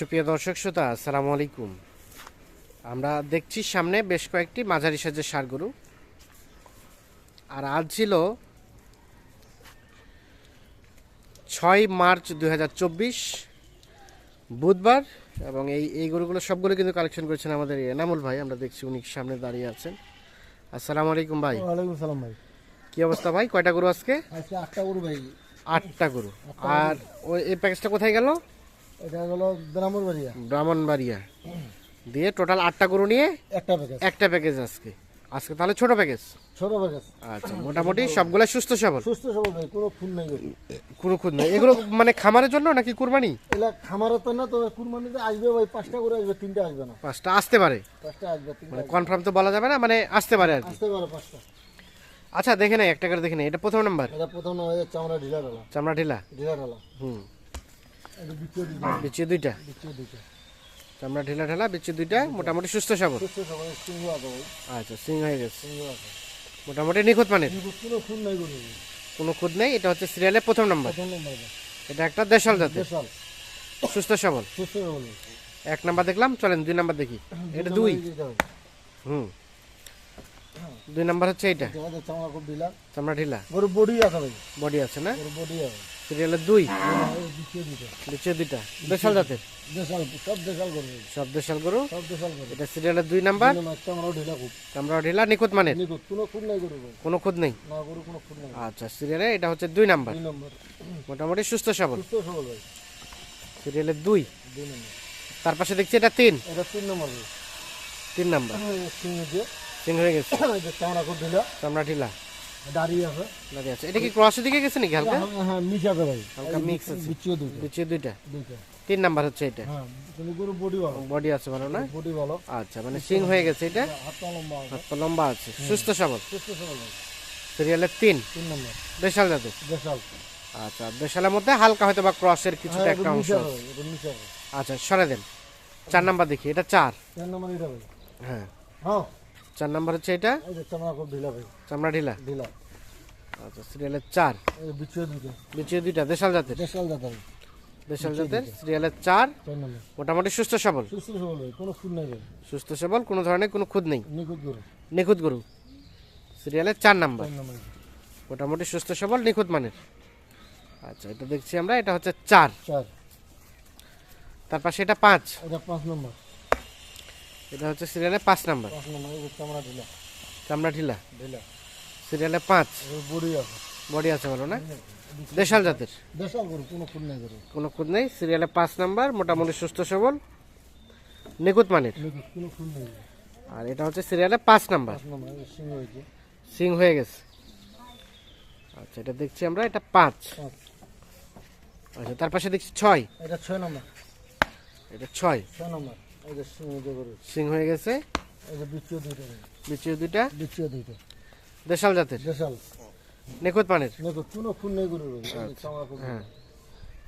সুপ্রিয় দর্শক শ্রোতা আসসালামু আলাইকুম। আমরা দেখছি সামনে বেশ কয়েকটি মাঝারি সাজের সার গরু। আর আজ ছিল ছয় মার্চ দুই বুধবার এবং এই এই গরুগুলো সবগুলো কিন্তু কালেকশন করেছেন আমাদের এনামুল ভাই। আমরা দেখছি উনি সামনে দাঁড়িয়ে আছেন। আসসালামু আলাইকুম ভাই। ওয়ালাইকুম সালাম ভাই। কি অবস্থা ভাই? কয়টা গরু আজকে? আজকে আটটা গরু ভাই। আটটা গরু। আর ওই এই প্যাকেজটা কোথায় গেল? এটা হলো গ্রামের বাড়িয়া ব্রাহ্মণবাড়িয়া। দিয়ে টোটাল আটটা গরু নিয়ে একটা প্যাকেজ একটা প্যাকেজ আজকে। আজকে তাহলে ছোট প্যাকেজ ছোট প্যাকেজ আচ্ছা মোটামুটি সবগুলো সুস্থ সবল? সুস্থ সবল ভাই কোনো ফুল নাই কোনো খুদ নেই। এগুলো মানে খামারের জন্য নাকি কুরবানি? এলা খামারে তো না তবে কুরবানিতে আসবে ভাই পাঁচটা করে আসবে তিনটা আসবে না। পাঁচটা আসতে পারে। পাঁচটা আসবে মানে কনফার্ম তো বলা যাবে না মানে আসতে পারে আর কি। আসতে পারে পাঁচটা। আচ্ছা দেখে নেই একটা করে দেখে নেই। এটা প্রথম নাম্বার এটা প্রথম হয়ে চামড়া ঢিলা ডালা চামড়া ঢিলা? ঢিলা হুম। বিচি দুইটা। চামড়া ঢিলা ঢালা বিচি দুইটা মোটামুটি সুস্থ সবল। আচ্ছা সিং হয়ে গেছে। মোটামুটি নিখুঁত কিন্তু কোনো ফুল নাই খুদ এটা হচ্ছে সিরিয়ালের প্রথম নাম্বার এটা একটা দেশাল জাতের। দেশাল। সুস্থ সবল। এক নাম্বার দেখলাম চলেন দুই নাম্বার দেখি। এটা দুই। হুম। দুই নাম্বার হচ্ছে এটা আমাদের চামড়া ঢিলা। চামড়া ঢিলা। গরু বডি আছে বডি আছে না? বডি আছে। দুই? দিকে নিচে দুইটা। দেশাল জাতের? দেশাল সব দেশাল সব দেশাল গরু? সব দেশাল এটা সিরিয়ালের দুই নাম্বার? ঢিলা খুব। ঢিলা নিখুঁত নিখুঁত কোনো নাই গরু কোনো নেই? না গরু কোনো নাই। আচ্ছা সিরিয়ালে এটা হচ্ছে দুই নাম্বার। দুই নম্বর। মোটামুটি সুস্থ সবল। সুস্থ সবল ভাই। সিরিয়ালের দুই? দুই নম্বর। তার পাশে দেখছি এটা তিন। এটা তিন নম্বর তিন নাম্বার। সিং হয়ে গেছে। খুব ঢিলা। ঢিলা। দাঁড়িয়ে আছে। দাঁড়িয়ে আছে। এটা কি ক্রসের দিকে গেছে নাকি হালকা? হ্যাঁ, হ্যাঁ ভাই। হালকা mix আছে। বিচিও দুইটা নিচে দুইটা দুইটা? তিন নাম্বার হচ্ছে এটা? হ্যাঁ গরু বডি ভালো। বডি আছে ভালো না? বডি ভালো। আচ্ছা মানে সিং হয়ে গেছে এটা? লম্বা আছে। হাত লম্বা আছে। সুস্থ সবল? সুস্থ সবল সিরিয়ালের তিন? তিন নম্বর। দেশাল জাতের দেশাল। আচ্ছা দেশালের মধ্যে হালকা হয়তো বা ক্রসের কিছুটা হ্যাঁ একটা অংশ আচ্ছা সরে দেন। চার নাম্বার দেখি এটা চার? তিন নম্বর এটা ভাই। হ্যাঁ। হ্যাঁ। চার নাম্বার হচ্ছে এটা? ঢিলা ভাই। চামড়া ঢিলা? ঢিলা। আচ্ছা সিরিয়ালের চার। বিচিও দুইটা। দুইটা দেশাল জাতের? দেশাল জাত ভাই দেশাল জাতের সিরিয়ালের চার। চার নম্বর। মোটামুটি সুস্থ সবল? সুস্থ সবল কোনো ফুল নাই সুস্থ সবল কোনো ধরনের কোনো খুদ নেই? নিখুঁত গরু। নিখুঁত গরু। সিরিয়ালের চার নাম্বার। চার নম্বর। মোটামুটি সুস্থ সবল নিখুঁত মানের। আচ্ছা এটা দেখছি আমরা এটা হচ্ছে চার। চার। তার পাশে এটা পাঁচ। এটা পাঁচ নম্বর। এটা হচ্ছে সিরিয়ালে পাঁচ নাম্বার। পাঁচ নম্বর চামড়া ঢিলা। চামড়া ঢিলা। ঢিলা। সিরিয়ালে পাঁচ। বডি আছে। বডি আছে ভালো না? দেশাল জাতের। দেশাল গরু কোনো ফুল নাই গরু কোনো খুদ নেই। সিরিয়ালে পাঁচ নাম্বার মোটামুটি সুস্থ সবল। নিখুঁত মানের। আর এটা হচ্ছে সিরিয়ালে পাঁচ নাম্বার। সিং হয়ে গেছে। আচ্ছা এটা দেখছি আমরা এটা পাঁচ। আচ্ছা তার পাশে দেখছি ছয়। এটা ছয় নম্বর। এটা ছয়। ছয় নম্বর। সিং হয়ে গেছে। বিচিও দুইটা বিচিও দুইটা? দেশাল জাতের? দেশাল। মানের নিখুঁত কোনো ফুল নেই গরু খুব হ্যাঁ।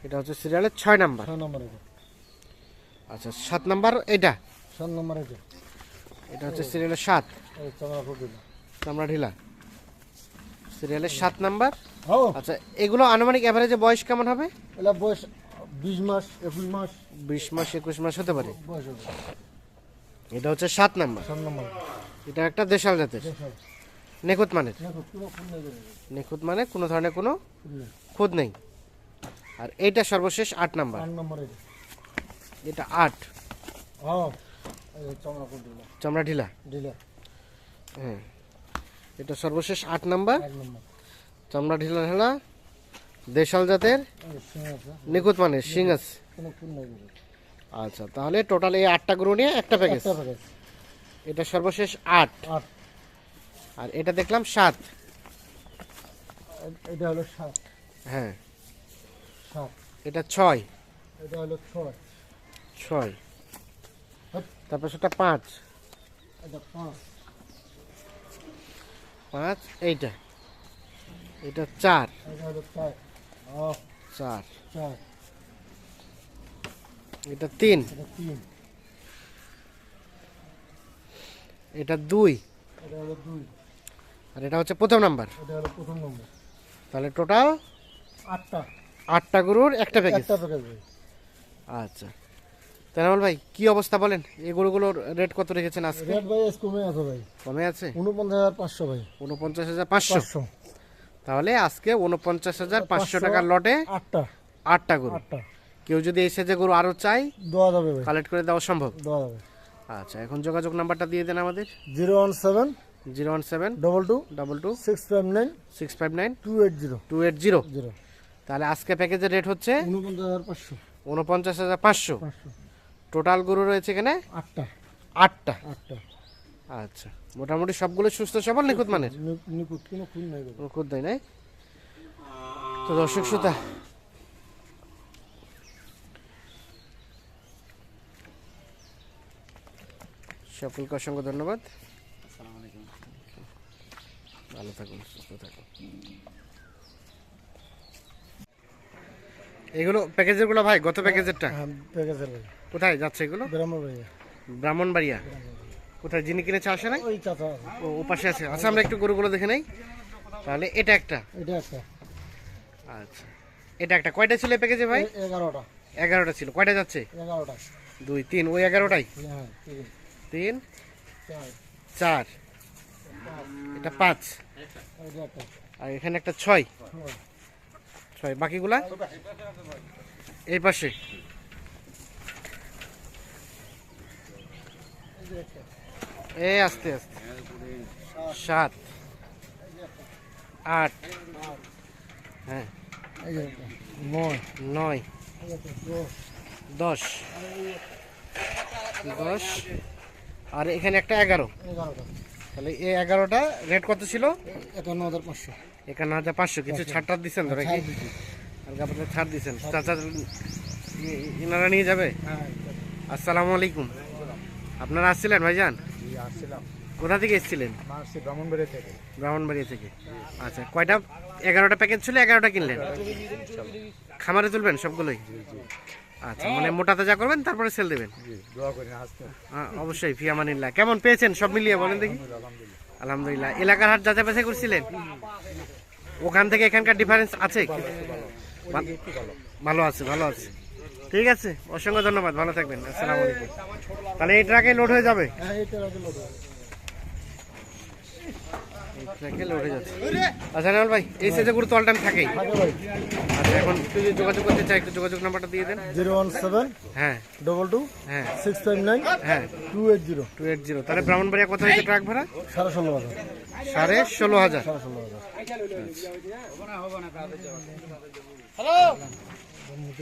এটা হচ্ছে সিরিয়ালের ছয় নাম্বার। ছয় নম্বর আচ্ছা সাত নাম্বার এটা? সাত নম্বর এটা। এটা হচ্ছে সিরিয়ালের সাত। চামড়া ঢিলা। সিরিয়ালের সাত নাম্বার। ও আচ্ছা এগুলো আনুমানিক অ্যাভারেজে বয়স কেমন হবে? বয়স বিশ মাস একুশ মাস। বিশ মাস একুশ মাস হতে পারে? বয়স হবে এটা হচ্ছে সাত নাম্বার। সাত নম্বর। এটা একটা দেশাল জাতের। নিখুঁত মানের? নিখুঁত ফুল মানে কোনো ধরনের কোনো ফুল নেই। খুদ নেই। আর এইটা সর্বশেষ আট নাম্বার। আট নম্বর এটা। এটা আট। ও এই যে চামড়া ঢিলা। চামড়া ঢিলা? ঢিলা। হ্যাঁ। এটা সর্বশেষ আট নাম্বার। এক নম্বর। চামড়া ঢিলা ঢালা। দেশাল জাতের? নিখুঁত মানের শিং আছে। আচ্ছা তাহলে টোটাল এই আটটা গরু নিয়ে একটা প্যাকেজ এটা সর্বশেষ আট। আর এটা দেখলাম সাত। এটা হলো সাত। হ্যাঁ। সাত। এটা ছয়। এটা হলো ছয়। ছয়। তারপর সেটা পাঁচ। এটা পাঁচ। পাঁচ এইটা। এটা চার। এটা হলো চার। চার। চার। এটা তিন। এটা তিন। এটা দুই। এটা হলো দুই। আর এটা হচ্ছে প্রথম নাম্বার। এটা হলো প্রথম নম্বর। তাহলে টোটাল আটটা। আটটা গরুর একটা প্যাকেজ একটা প্যাকেজ। আচ্ছা। তানামল ভাই কি অবস্থা বলেন? এই গরুগুলোর রেট কত রেখেছেন আজকে? রেট ভাই কমে আছে ভাই। কমে আছে? উনপঞ্চাশ হাজার পাঁচশো ভাই। উনপঞ্চাশ হাজার পাঁচশো। তাহলে আজকে উনপঞ্চাশ হাজার পাঁচশো টাকার লটে আটটা। আটটা গরু। কেউ যদি এসে যে গরু আরও চাই দেওয়া যাবে কালেক্ট করে দেওয়া সম্ভব? দেওয়া যাবে। আচ্ছা এখন যোগাযোগ নাম্বারটা দিয়ে দেন আমাদের। Zero one seven zero one seven double two double two six five nine six five nine two eight zero. Two eight zero. Zero. তাহলে আজকে প্যাকেজের রেট হচ্ছে উনপঞ্চাশ হাজার পাঁচশো। উনপঞ্চাশ হাজার পাঁচশো। পাঁচশো। টোটাল গরু রয়েছে এখানে আটটা। আটটা। আটটা। আচ্ছা মোটামুটি সবগুলো সুস্থ সবল নিখুঁত মানের? নি- নিখুঁত কোনো খুন নাই ভাই। নিখুঁত দেয় নাই তো দর্শক শ্রোতা সকলকে অসংখ্য ধন্যবাদ। ভালো থাকুন সুস্থ থাকুন। এগুলো প্যাকেজেরগুলো ভাই গত প্যাকেজেরটা? হ্যাঁ প্যাকেজের ভাই। কোথায় যাচ্ছে এগুলো? ব্রাহ্মণ ভাই ব্রাহ্মণবাড়িয়া। কোথায় যিনি কিনেছে আসে নাই? ওই চাচা। ও ও পাশে আছে। আচ্ছা আমরা একটু গরুগুলো দেখে নেই। তাহলে এটা একটা। এটা একটা। আচ্ছা এটা একটা। কয়টা ছিল প্যাকেজে ভাই? এগারোটা। এগারোটা ছিল। কয়টা যাচ্ছে? এগারোটা। দুই তিন। ওই এগারোটাই? হ্যাঁ তিন, চার। এটা পাঁচ। আর এখানে একটা ছয়। ছয়। বাকিগুলা? এই পাশে। এ আস্তে আস্তে। সাত আট হ্যাঁ নয়। দশ দশ আর এখানে একটা এগারো। তাহলে এই এগারোটা রেট কত ছিল? একান্ন হাজার পাঁচশো। একান্ন হাজার পাঁচশো। কিছু ছাড় টাড় দিচ্ছেন ধরে কি ছাড় দিচ্ছি। ছাড় দিচ্ছেন চাচা ইনারা নিয়ে যাবে? হ্যাঁ আসসালামু আলাইকুম। আপনারা আসছিলেন ভাইজান? আসছিলাম। কোথা থেকে এসেছিলেন? আসছি ব্রাহ্মণবাড়ি থেকে। ব্রাহ্মণবাড়িয়া থেকে। আচ্ছা কয়টা? এগারোটা প্যাকেট ছিল এগারোটা কিনলেন? খামারে তুলবেন সবগুলোই? আচ্ছা মানে মোটা তাজা করবেন তারপরে সেল দেবেন? হ্যাঁ, অবশ্যই ফিয়ামানিল্লাহ কেমন পেয়েছেন? সব মিলিয়ে বলেন দেখি। আলহামদুলিল্লাহ। এলাকার হাট যাচাই বাছাই করছিলেন? ওখান থেকে এখানকার ডিফারেন্স আছে ভালো আছে ভালো আছে। ঠিক আছে? অসংখ্য ধন্যবাদ ভালো থাকবেন আসসালামু আলাইকুম। তাহলে এই ট্রাকে লোড হয়ে যাবে? হ্যাঁ এটা রাখে লোক এই ট্রাকে লোড হয়ে যাচ্ছে। আচ্ছা ভাই এই সাইজে গুরুত্ব অল টাইম থাকেই। আচ্ছা এখন একটু যদি যোগাযোগ করতে চাই একটু যোগাযোগ নাম্বারটা দিয়ে দেন। জিরো ওয়ান সেভেন হ্যাঁ। ডবল টু হ্যাঁ। সিক্স ফাইভ নাইন হ্যাঁ। Two eight zero. Two eight zero. তাহলে ব্রাহ্মণবাড়িয়া কত হয়েছে ট্রাক ভাড়া? সাড়ে ষোলো হাজার। সাড়ে ষোলো হাজার। সাড়ে ষোলো হাজার। ಕಮ್ಮಿ